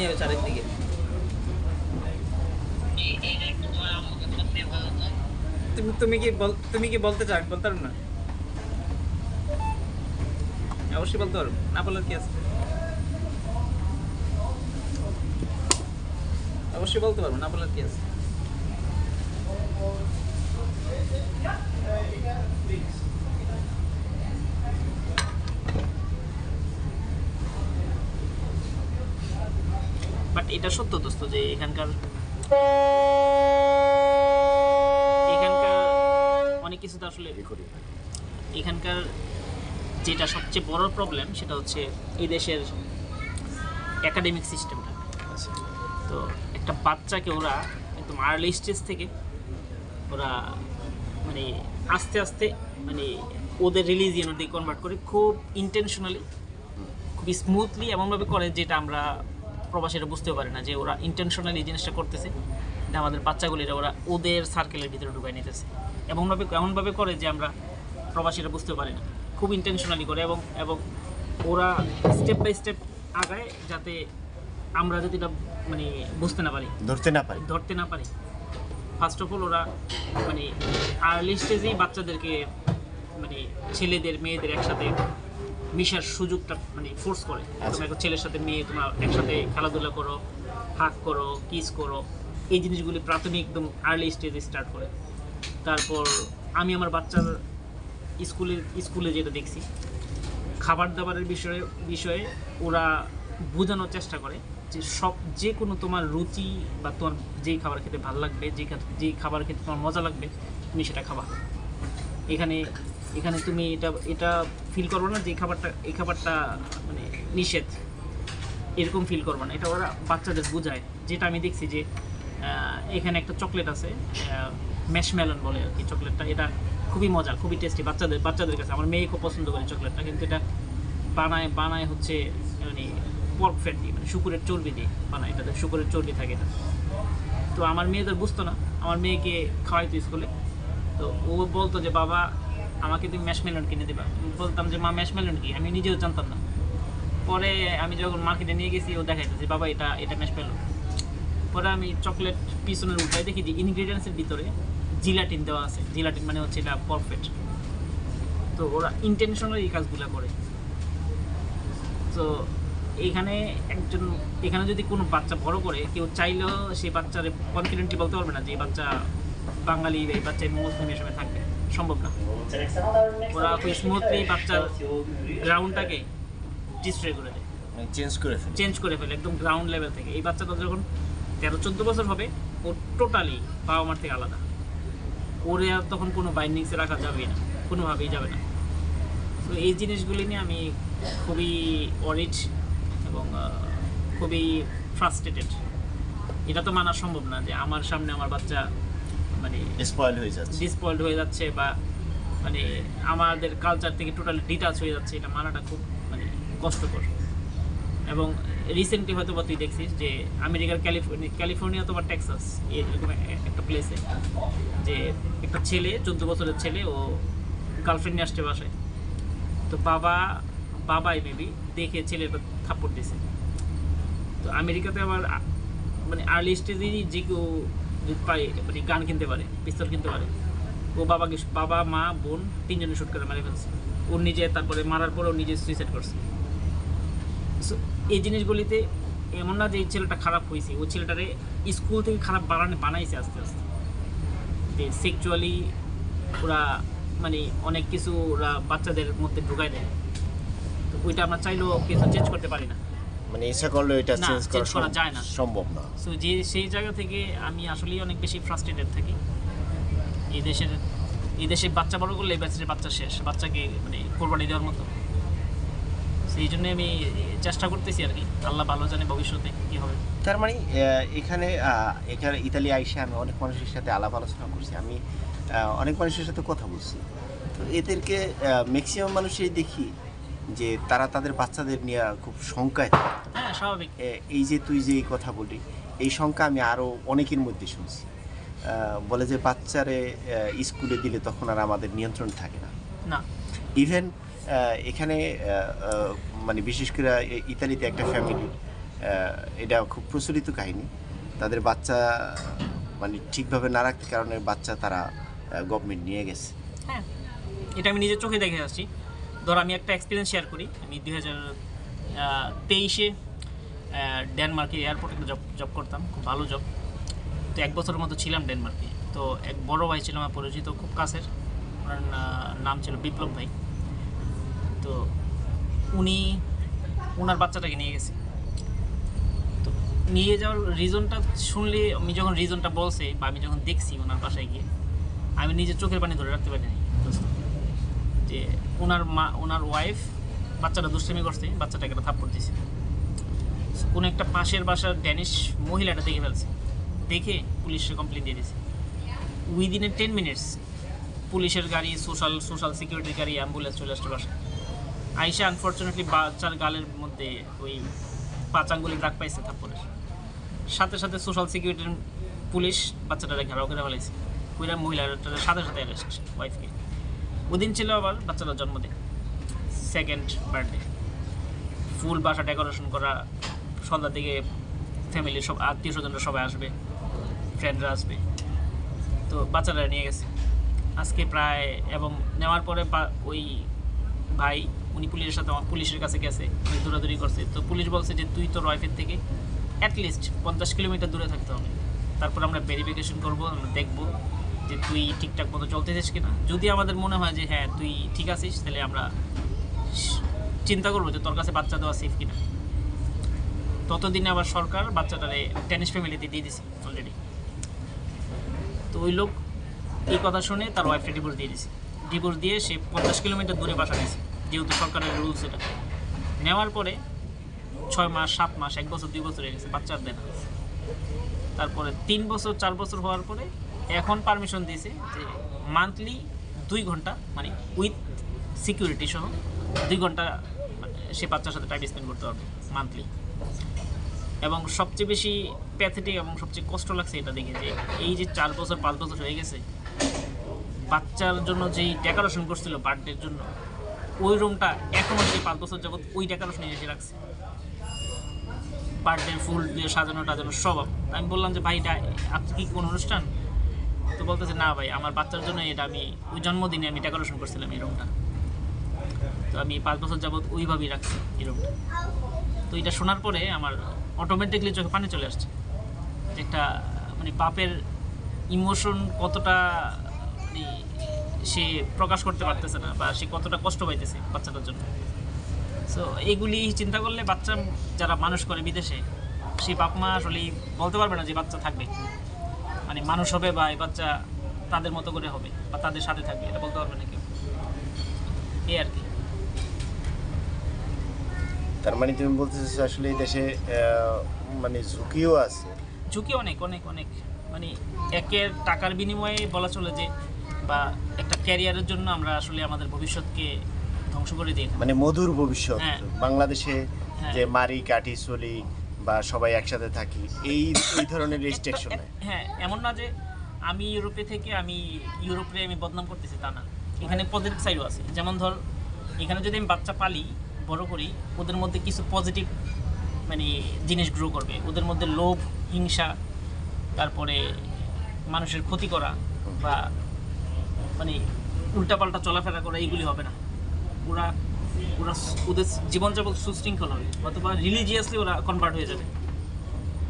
নিয়ে চারিদিকে তুমি তুমি কি তুমি কি বলতে চাও? বলতে পারো না। অবশ্যই বলতে পারব। না বলার কি আছে? অবশ্যই বলতে পারব, না বলার কি আছে? এটা সত্য দোস্ত যে এখানকার এখানকার অনেক কিছু তো আসলে এখানকার যেটা সবচেয়ে বড় প্রবলেম সেটা হচ্ছে এই দেশের একাডেমিক সিস্টেমটা তো একটা বাচ্চাকে ওরা একদম আর্লি স্টেজ থেকে ওরা মানে আস্তে আস্তে মানে ওদের রিলিজিয়নের দিকে কনভার্ট করে খুব ইন্টেনশনালি খুবই স্মুথলি এমনভাবে করে যেটা আমরা প্রবাসীরা বুঝতেও পারে না যে ওরা ইন্টেনশনালি এই জিনিসটা করতেছে। এটা আমাদের বাচ্চাগুলিরা ওরা ওদের সার্কেলের ভিতরে ঢুকাই নিতেছে। এমনভাবে এমনভাবে করে যে আমরা প্রবাসীরা বুঝতেও পারি না। খুব ইন্টেনশনালি করে এবং এবং ওরা স্টেপ বাই স্টেপ আগায় যাতে আমরা যদি মানে বুঝতে না পারি। ধরতে না পারি। ধরতে না পারি। ফার্স্ট অফ অল ওরা মানে আর্লি স্টেজেই বাচ্চাদেরকে মানে ছেলেদের মেয়েদের একসাথে মিশার সুযোগটা মানে ফোর্স করে। একটা ছেলের সাথে মেয়ে তোমার একসাথে খেলাধুলা করো হাক করো কিস করো। এই জিনিসগুলি প্রাথমিক একদম আর্লি স্টেজে স্টার্ট করে। তারপর আমি আমার বাচ্চার স্কুলে স্কুলে যেটা দেখছি খাবার দাবারের বিষয়ে বিষয়ে ওরা বোঝানোর চেষ্টা করে যে সব যে কোনো তোমার রুচি বা তোমার যেই খাবার খেতে ভালো লাগবে যে যেই খাবার খেতে তোমার মজা লাগবে তুমি সেটা খাবা। এখানে এখানে তুমি এটা এটা ফিল করবে না যে খাবারটা, এই খাবারটা মানে নিষেধ। এরকম ফিল করবে না। এটা ওরা বাচ্চাদের বোঝায়। যেটা আমি দেখছি যে এখানে একটা চকলেট আছে ম্যাশমেলন বলে আর কি চকলেটটা এটা খুবই মজা খুবই টেস্টি বাচ্চাদের বাচ্চাদের কাছে। আমার মেয়ে খুব পছন্দ করে চকলেটটা কিন্তু এটা বানায় বানায় হচ্ছে মানে পর্ক ফ্যাট দিয়ে মানে শুকুরের চর্বি দিয়ে বানায়। এটাতে শুকুরের চর্বি থাকে এটা। তো আমার মেয়েদের বুঝতো না। আমার মেয়েকে খাওয়াইতো স্কুলে। তো ও বলতো যে, বাবা আমাকে তুমি ম্যাশমেলন কিনে দেবা। বলতাম যে, মা ম্যাশমেলন কি? আমি নিজেও জানতাম না। পরে আমি যখন মার্কেটে নিয়ে গেছি, ও দেখাইতেছে, বাবা, এটা এটা ম্যাশমেলন পরে আমি চকলেট পিছনের উল্টায় দেখি যে ইনগ্রিডিয়েন্টসের ভিতরে জিলাটিন দেওয়া আছে। জিলাটিন মানে হচ্ছে এটা পারফেক্ট তো ওরা ইন্টেনশনালি এই কাজগুলো করে। তো এইখানে একজন, এখানে যদি কোনো বাচ্চা বড় করে, কেউ চাইলেও সেই বাচ্চার কনফিডেন্টলি বলতে পারবে না যে বাচ্চা বাঙালি এই বাচ্চা মুসলিম হিসেবে থাকবে। সম্ভব না। ওরা খুব স্মুথলি বাচ্চার গ্রাউন্ডটাকে ডিস্ট্রয় করে দেয়। চেঞ্জ করে ফেলি। চেঞ্জ করে ফেলে একদম গ্রাউন্ড লেভেল থেকে। এই বাচ্চাটা যখন তেরো চোদ্দ বছর হবে ও টোটালি বাবা মার থেকে আলাদা। ওরে আর তখন কোনো বাইন্ডিংসে রাখা যাবে না কোনোভাবেই যাবে না। তো এই জিনিসগুলি নিয়ে আমি খুবই অরিচ এবং খুবই ফ্রাস্ট্রেটেড এটা তো মানা সম্ভব না যে আমার সামনে আমার বাচ্চা মানে স্পয়েল হয়ে যাচ্ছে। ডিসপয়েল্ড হয়ে যাচ্ছে বা মানে আমাদের কালচার থেকে টোটালি ডিটাচ হয়ে যাচ্ছে, এটা মানাটা খুব মানে কষ্টকর। এবং রিসেন্টলি হয়তো বা তুই দেখছিস যে আমেরিকার ক্যালিফোর্নিয়া ক্যালিফোর্নিয়া অথবা টেক্সাস, এরকম একটা প্লেসে যে একটা ছেলে, চোদ্দ বছরের ছেলে, ও গার্লফ্রেন্ড নিয়ে আসছে বাসায়। তো বাবা, বাবাই মেবি দেখে ছেলেটা থাপ্পড় দিছে তো আমেরিকাতে আবার মানে আর্লি স্টেজেই যে কেউ পায় মানে গান কিনতে পারে পিস্তল কিনতে পারে। ও বাবাকে বাবা মা বোন তিনজনে শুট করে মারে ফেলছে। ও নিজে তারপরে মারার পরে ও নিজে সুইসাইড করছে। So, এই জিনিসগুলিতে এমন না যে এই ছেলেটা খারাপ হয়েছে ও ছেলেটারে স্কুল থেকে খারাপ বানানে বানাইছে আস্তে আস্তে। যে সেক্সুয়ালি ওরা মানে অনেক কিছু ওরা বাচ্চাদের মধ্যে ঢুকাই দেয়। তো ওইটা আমরা চাইলেও কিছু চেঞ্জ করতে পারি না। মানে ইচ্ছা করলে এটা চেঞ্জ করা যায় না। সম্ভব না। সো যে সেই জায়গা থেকে আমি আসলেই অনেক বেশি ফ্রাস্ট্রেটেড থাকি। এই দেশের এই দেশে বাচ্চা বড় করলে এই দেশের বাচ্চা শেষ বাচ্চাকে মানে কোরবানি দেওয়ার মতো। সেই জন্য আমি চেষ্টা করতেছি আর কি আল্লাহ ভালো জানে ভবিষ্যতে কি হবে। তার মানে এখানে এখানে ইতালি আইসে আমি অনেক মানুষের সাথে আলাপ আলোচনা করছি আমি অনেক মানুষের সাথে কথা বলছি। তো এদেরকে ম্যাক্সিমাম মানুষই দেখি যে তারা তাদের বাচ্চাদের নিয়ে খুব শঙ্কায় থাকে। হ্যাঁ স্বাভাবিক। এই যে তুই যে এই কথা বলি এই শঙ্কা আমি আরও অনেকের মধ্যে শুনছি। বলে যে বাচ্চারে স্কুলে দিলে তখন আর আমাদের নিয়ন্ত্রণ থাকে না। না। ইভেন এখানে মানে বিশেষ করে ইতালিতে একটা ফ্যামিলি এটা খুব প্রচলিত কাহিনী। তাদের বাচ্চা মানে ঠিকভাবে না রাখতে কারণে বাচ্চা তারা গভর্নমেন্ট নিয়ে গেছে। হ্যাঁ। এটা আমি নিজের চোখে দেখে আসছি। ধর আমি একটা এক্সপিরিয়েন্স শেয়ার করি। আমি দুই হাজার তেইশে ডেনমার্কে এয়ারপোর্টে জব জব করতাম। খুব ভালো জব এক বছরের মতো ছিলাম ডেনমার্কে। তো এক বড় ভাই ছিল আমার পরিচিত, খুব কাছের। ওনার নাম ছিল বিপ্লব ভাই। তো উনি ওনার বাচ্চাটাকে নিয়ে গেছে। তো নিয়ে যাওয়ার রিজনটা শুনলে, আমি যখন রিজনটা বলছে বা আমি যখন দেখছি ওনার বাসায় গিয়ে, আমি নিজের চোখের পানি ধরে রাখতে পারিনি। যে ওনার মা ওনার ওয়াইফ বাচ্চাটা দুষ্টামি করছে, বাচ্চাটাকে একটা থাপ্পড় দিছে। কোনো একটা পাশের বাসার ড্যানিশ মহিলাটা দেখে ফেলছে। দেখে পুলিশে কমপ্লেন দিয়ে দিয়েছে। উইদিন এ টেন মিনিটস পুলিশের গাড়ি সোশ্যাল সোশ্যাল সিকিউরিটির গাড়ি অ্যাম্বুলেন্স চলে আসতে বাসায়। আইসা আনফর্চুনেটলি বাচ্চার গালের মধ্যে ওই পাঁচ আঙ্গুলের দাগ পাইছে থাপ্পড়ের। সাথে সাথে সোশ্যাল সিকিউরিটির পুলিশ বাচ্চাটাকে ঘেরাও করে ফেলাইছে। ওইরা মহিলাটার সাথে সাথে অ্যারেস্ট ওয়াইফকে ওদিন ছিল আবার বাচ্চাটার জন্মদিন সেকেন্ড বার্থডে ফুল বাসা ডেকোরেশন করা, সন্ধ্যার দিকে ফ্যামিলির সব আত্মীয় স্বজনরা সবাই আসবে। ফ্রেন্ডরা আসবে। তো বাচ্চারা নিয়ে গেছে। আজকে প্রায় এবং নেওয়ার পরে ওই ভাই, উনি পুলিশের সাথে আমার পুলিশের কাছে গেছে, উনি দৌড়াদৌড়ি করছে। তো পুলিশ বলছে যে, তুই তো রয়ফের থেকে অ্যাটলিস্ট পঞ্চাশ কিলোমিটার দূরে থাকতে হবে। তারপর আমরা ভেরিফিকেশন করব, আমরা দেখব যে তুই ঠিকঠাক মতো চলতেছিস কিনা। যদি আমাদের মনে হয় যে হ্যাঁ তুই ঠিক আছিস, তাহলে আমরা চিন্তা করব যে তোর কাছে বাচ্চা দেওয়া সেফ কিনা। ততদিনে আবার সরকার বাচ্চাটারে টেনিস ফ্যামিলিতে দিয়ে দিছে অলরেডি তো ওই লোক এই কথা শুনে তার ওয়াইফকে ডিভোর্স দিয়ে দিয়েছে ডিভোর্স দিয়ে সে পঞ্চাশ কিলোমিটার দূরে বাসা নিয়েছে, যেহেতু সরকারের রুলস এটা। নেওয়ার পরে ছয় মাস, সাত মাস, এক বছর, দুই বছর হয়ে গেছে বাচ্চার দেয় না। তারপরে তিন বছর, চার বছর হওয়ার পরে এখন পারমিশন দিয়েছে যে মান্থলি দুই ঘণ্টা মানে উইথ সিকিউরিটি সহ দুই ঘণ্টা মানে সে বাচ্চার সাথে টাইম স্পেন্ড করতে পারবে মান্থলি এবং সবচেয়ে বেশি প্যাথেটিক এবং সবচেয়ে কষ্ট লাগছে এটা দেখে যে এই যে চার বছর, পাঁচ বছর হয়ে গেছে, বাচ্চার জন্য যেই ডেকোরেশন করছিল বার্থডের জন্য, ওই রুমটা এখনও যে পাঁচ বছর যাবত ওই ডেকোরেশন এসে রাখছে। বার্থডে ফুল দিয়ে সাজানো, টাজানো সব আমি বললাম যে, ভাই, এটা আপনি কি কোনো অনুষ্ঠান? তো বলতেছে, না ভাই, আমার বাচ্চার জন্য এটা আমি, ওই জন্মদিনে আমি ডেকোরেশন করছিলাম এই রুমটা তো আমি পাঁচ বছর যাবত ওইভাবেই রাখছি এই রুমটা তো এটা শোনার পরে আমার অটোমেটিকলি চোখে পানি চলে আসছে। একটা মানে বাপের ইমোশন কতটা মানে সে প্রকাশ করতে পারতেছে না বা সে কতটা কষ্ট পাইতেছে বাচ্চাটার জন্য। সো এইগুলি চিন্তা করলে বাচ্চা যারা মানুষ করে বিদেশে সেই বাপ মা আসলে বলতে পারবে না যে বাচ্চা থাকবে। মানে মানুষ হবে বা এই বাচ্চা তাদের মতো করে হবে বা তাদের সাথে থাকবে, এটা বলতে পারবে না কেউ। এই আর কি। তার মানে তুমি বলতেছো আসলে এই দেশে মানে ঝুঁকিও আছে। ঝুঁকি অনেক অনেক অনেক। মানে একের টাকার বিনিময়ে বলা চলে যে বা একটা ক্যারিয়ারের জন্য আমরা আসলে আমাদের ভবিষ্যৎকে ধ্বংস করে দিই মানে মধুর ভবিষ্যৎ। হ্যাঁ। বাংলাদেশে হ্যাঁ। যে মারি কাটি চলি বা সবাই একসাথে থাকি এই এই ধরনের রেস্ট্রিকশন হ্যাঁ এমন না যে আমি ইউরোপে থেকে আমি ইউরোপে আমি বদনাম করতেছি তা না। এখানে পজিটিভ সাইডও আছে। যেমন ধর এখানে যদি আমি বাচ্চা পালি বড় করি, ওদের মধ্যে কিছু পজিটিভ মানে জিনিস গ্রো করবে। ওদের মধ্যে লোভ, হিংসা, তারপরে মানুষের ক্ষতি করা বা মানে উল্টাপাল্টা চলাফেরা করা এইগুলি হবে না। ওরা ওরা ওদের জীবনযাপন সুশৃঙ্খল হবে, অথবা রিলিজিয়াসলি ওরা কনভার্ট হয়ে যাবে।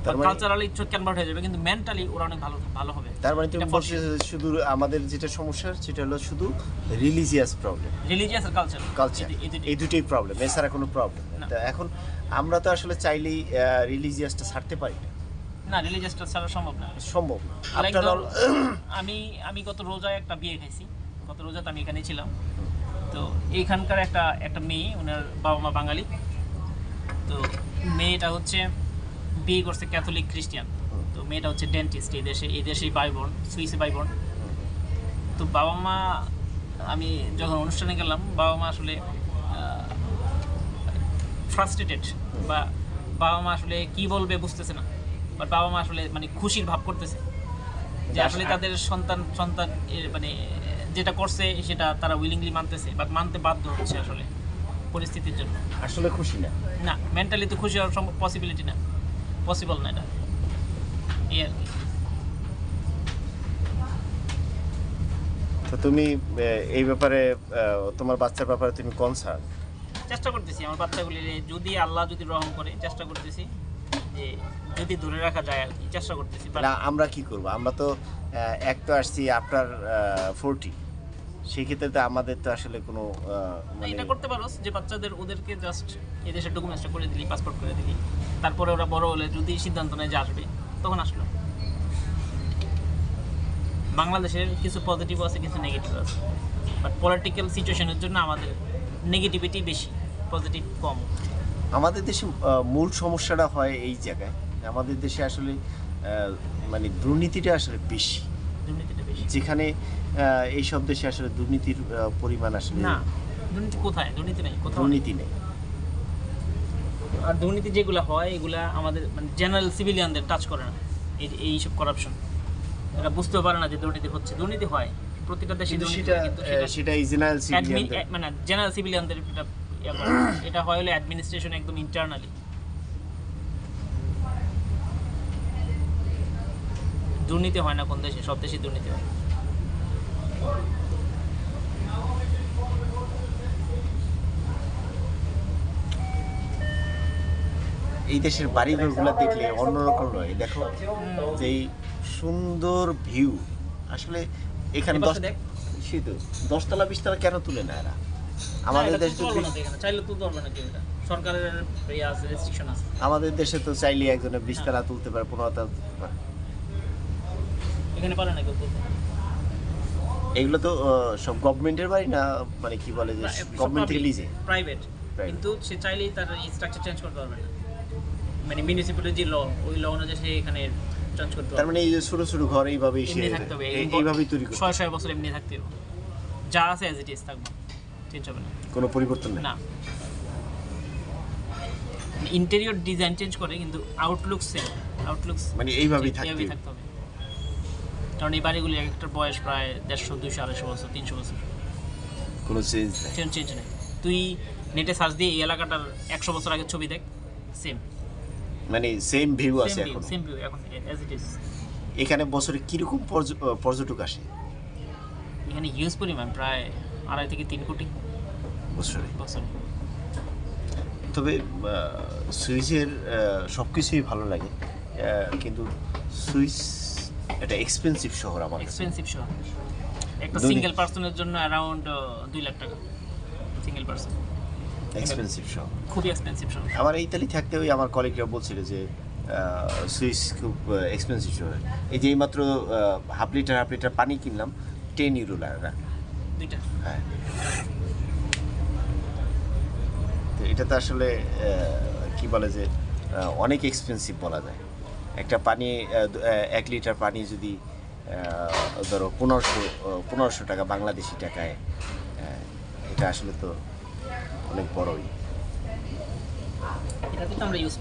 তার মানে কনভার্ট হয়ে যাবে? কিন্তু মেন্টালি ওরা অনেক ভালো ভালো হবে। তার মানে তুমি বলছো শুধু আমাদের যেটা সমস্যা সেটা হলো শুধু রিলিজিয়াস প্রবলেম রিলিজিয়াস আর কালচার কালচার এই দুটোই। প্রবলেম এছাড়া কোনো প্রবলেম। তো এখন আমরা তো আসলে চাইলেই রিলিজিয়াসটা ছাড়তে পারি না। না রিলিজিয়াসটা ছাড়া সম্ভব না। সম্ভব না। আমি আমি গত রোজায় একটা বিয়ে খাইছি। গত রোজাতে আমি এখানে ছিলাম। তো এইখানকার একটা একটা মেয়ে ওনার বাবা মা বাঙালি। তো মেয়েটা হচ্ছে বিয়ে করছে ক্যাথলিক খ্রিস্টিয়ান তো মেয়েটা হচ্ছে ডেন্টিস্ট এই দেশে এই দেশেই বাইবর্ন সুইসে বাইবর্ন তো বাবা মা আমি যখন অনুষ্ঠানে গেলাম বাবা মা আসলে ফ্রাস্ট্রেটেড বা বাবা মা আসলে কি বলবে বুঝতেছে না। বাট বাবা মা আসলে মানে খুশির ভাব করতেছে। যে আসলে তাদের সন্তান সন্তান মানে যেটা করছে সেটা তারা উইলিংলি মানতেছে বাট মানতে বাধ্য হচ্ছে আসলে পরিস্থিতির জন্য। আসলে খুশি না। না মেন্টালি তো খুশি হওয়ার সম্ভব পসিবিলিটি না। পসিবল না এটা। এই আর কি। তো তুমি এই ব্যাপারে তোমার বাচ্চার ব্যাপারে তুমি কনসার্ন চেষ্টা করতেছি আমার বাচ্চাগুলি যদি আল্লাহ যদি রহম করে চেষ্টা করতেছি যে যদি ধরে রাখা যায় আর কি চেষ্টা করতেছি। না আমরা কি করব? আমরা তো এক তো আসছি আপনার ফোরটি সেক্ষেত্রে তো আমাদের তো আসলে কোনো মানে এটা করতে পারো যে বাচ্চাদের ওদেরকে জাস্ট এদেশের ডকুমেন্টসটা করে দিলি পাসপোর্ট করে দিলি। তারপরে ওরা বড় হলে যদি সিদ্ধান্ত নেয় যে আসবে তখন আসলো। বাংলাদেশের কিছু পজিটিভ আছে কিছু নেগেটিভ আছে। বাট পলিটিক্যাল সিচুয়েশনের জন্য আমাদের নেগেটিভিটি বেশি পজিটিভ কম। আমাদের দেশে মূল সমস্যাটা হয় এই জায়গায়। আমাদের দেশে আসলে মানে দুর্নীতিটা আসলে বেশি। দুর্নীতিটা বেশি। যেখানে এই সব দেশে আসলে দুর্নীতির পরিমাণ আসলে না দুর্নীতি কোথায়? দুর্নীতি নেই কোথাও। দুর্নীতি নেই। আর দুর্নীতি যেগুলো হয় এগুলা আমাদের মানে জেনারেল সিভিলিয়ানদের টাচ করে না। এই এইসব করাপশন এরা বুঝতেও পারে না যে দুর্নীতি হচ্ছে। দুর্নীতি হয় প্রতিটা দেশে সেটা সেটা জেনারেল সিভিলিয়ানদের মানে জেনারেল সিভিলিয়ানদের এটা এটা হয় হলে অ্যাডমিনিস্ট্রেশন একদম ইন্টারনালি দুর্নীতি হয় না কোন দেশে সব দেশে দুর্নীতি হয়। এই দেশের বাড়িঘরগুলো দেখলে অন্যরকম নয় দেখো যে এই সুন্দর ভিউ। আসলে এখানে দশ পাশে দেখ। সেই তো দশতলা বিশতলা কেন তুলে না এরা? আমাদের দেশ তো চাইলে তুলতে পারবে না কেউ এটা। সরকারের আছে রেস্ট্রিকশন আছে। আমাদের দেশে তো চাইলে একজনের বিশতলা তুলতে পারে পনেরোতলা তুলতে পারে। এখানে পারে না কেউ তুলতে। এগুলো তো সব গভর্নমেন্টের বাড়ি না মানে কি বলে যে গভর্নমেন্ট থেকে লিজে প্রাইভেট কিন্তু সে চাইলেই তার স্ট্রাকচার চেঞ্জ করতে পারবে না। মানে মিউনিসিপ্যালিটি ল ওই ল অনুযায়ী সে এখানে চেঞ্জ করতে তার মানে এই যে ছোট ছোট ঘর এইভাবেই সে থাকতে হবে। এইভাবেই তৈরি করতে ছয় ছয় বছর এমনি থাকতে হবে। যা আছে অ্যাজ ইট ইজ থাকবে। চেঞ্জ হবে না। কোনো পরিবর্তন নেই? না। ইন্টেরিয়র ডিজাইন চেঞ্জ করে কিন্তু আউটলুক সেম আউটলুকস মানে এইভাবেই থাকতে এইভাবেই হবে। কারণ এই বাড়িগুলি এক একটার বয়স প্রায় দেড়শো দুইশো আড়াইশো বছর তিনশো বছর। কোনো চেঞ্জ চেঞ্জ চেঞ্জ নেই। তুই নেটে সার্চ দিয়ে এই এলাকাটার একশো বছর আগের ছবি দেখ। সেম মানে সেম ভিউ আছে এখন। সেম ভিউ এখন অ্যাজ ইট ইজ এখানে বছরে কীরকম পর্য- পর্যটক আসে? এখানে হিউজ পরিমাণ প্রায় আড়াই থেকে তিন কোটি। বছরে? বছর। তবে সুইসের সব কিছুই ভালো লাগে। কিন্তু সুইস একটা এক্সপেন্সিভ শহর আমার এক্সপেন্সিভ শহর। একটা সিঙ্গেল পার্সনের জন্য অ্যারাউন্ড দুই লাখ টাকা। সিঙ্গেল পার্সন এক্সপেন্সিভ শহর। খুবই এক্সপেন্সিভ শহর। আমার ইতালি থাকতে ওই আমার কলিগরা বলছিল যে সুইস খুব এক্সপেন্সিভ শহর। এই যে এইমাত্র হাফ লিটার হাফ লিটার পানি কিনলাম টেন ইউরো লাগা দুইটা। হ্যাঁ। তো এটা তো আসলে কি বলে যে অনেক এক্সপেন্সিভ বলা যায়। একটা পানি এক লিটার পানি যদি ধরো পনেরোশো পনেরোশো টাকা বাংলাদেশি টাকায় এটা আসলে তো অনেক বড়ই। এটা আমরা ইউজ